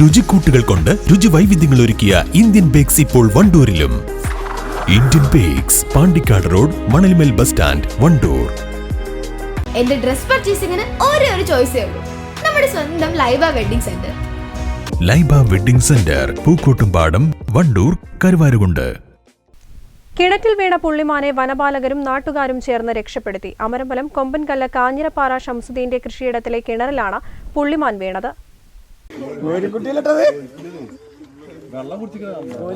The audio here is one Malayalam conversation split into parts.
രുചിക്കൂട്ടുകൾ കൊണ്ട് രുചി വൈവിധ്യങ്ങൾ ഒരുക്കിയ ഇന്ത്യൻ ബേക്സ് ഇപ്പോൾ വണ്ടൂരിലും. Indian Bakes Pandikkad road Manalmel bus stand Wandoor. എന്റെ ഡ്രസ് പർച്ചേസിംഗിന് ഒരേ ഒരു ചോയ്സേ ഉള്ളൂ. നമ്മുടെ സ്വന്തം Laiba wedding centre Laiba wedding centre Pookkottumpadam Wandoor Karuvarakundu. കിണറ്റിൽ വീണ പുള്ളിമാനെ വനപാലകരും നാട്ടുകാരും ചേർന്ന് രക്ഷപ്പെടുത്തി. അമരമ്പലം കൊമ്പൻകല്ല കാഞ്ഞിരപ്പാറ ഷംസുദ്ദീന്റെ കൃഷിയിടത്തിലെ കിണറിലാണ് പുള്ളിമാൻ വീണത്. കോഴിക്കുട്ടിയിലിട്ടത് വെള്ളം കുടിച്ചിട്ടുണ്ട്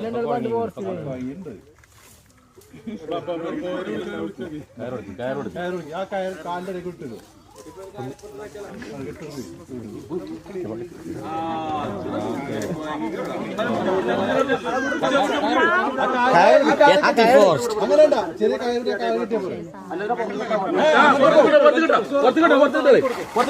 ആ കയർ കാലിന്റെ ഇടയ്ക്ക് ഇട്ടത് അങ്ങനെയല്ല ചെറിയ കയറി കയറി പോലെ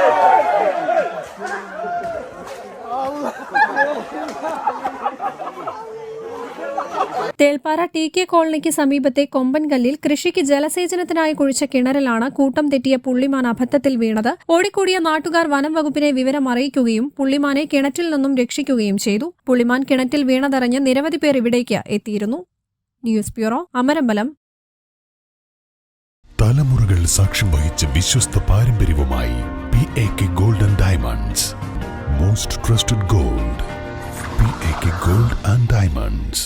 തേൽപ്പാറ ടി കെ കോളനിക്ക് സമീപത്തെ കൊമ്പൻകല്ലിൽ കൃഷിക്ക് ജലസേചനത്തിനായി കുഴിച്ച കിണറിലാണ് കൂട്ടം തെറ്റിയ പുള്ളിമാൻ അബദ്ധത്തിൽ വീണത്. ഓടിക്കൂടിയ നാട്ടുകാർ വനം വകുപ്പിനെ വിവരം അറിയിക്കുകയും പുള്ളിമാനെ കിണറ്റിൽ നിന്നും രക്ഷിക്കുകയും ചെയ്തു. പുള്ളിമാൻ കിണറ്റിൽ വീണതറിഞ്ഞ് നിരവധി പേർ ഇവിടേക്ക് എത്തിയിരുന്നു. News bureau Amarambalam. തലമുറകൾ സാക്ഷ്യം വഹിച്ച വിശ്വസ്ത പാരമ്പര്യവുമായി P A K golden diamonds most trusted gold P A K gold and diamonds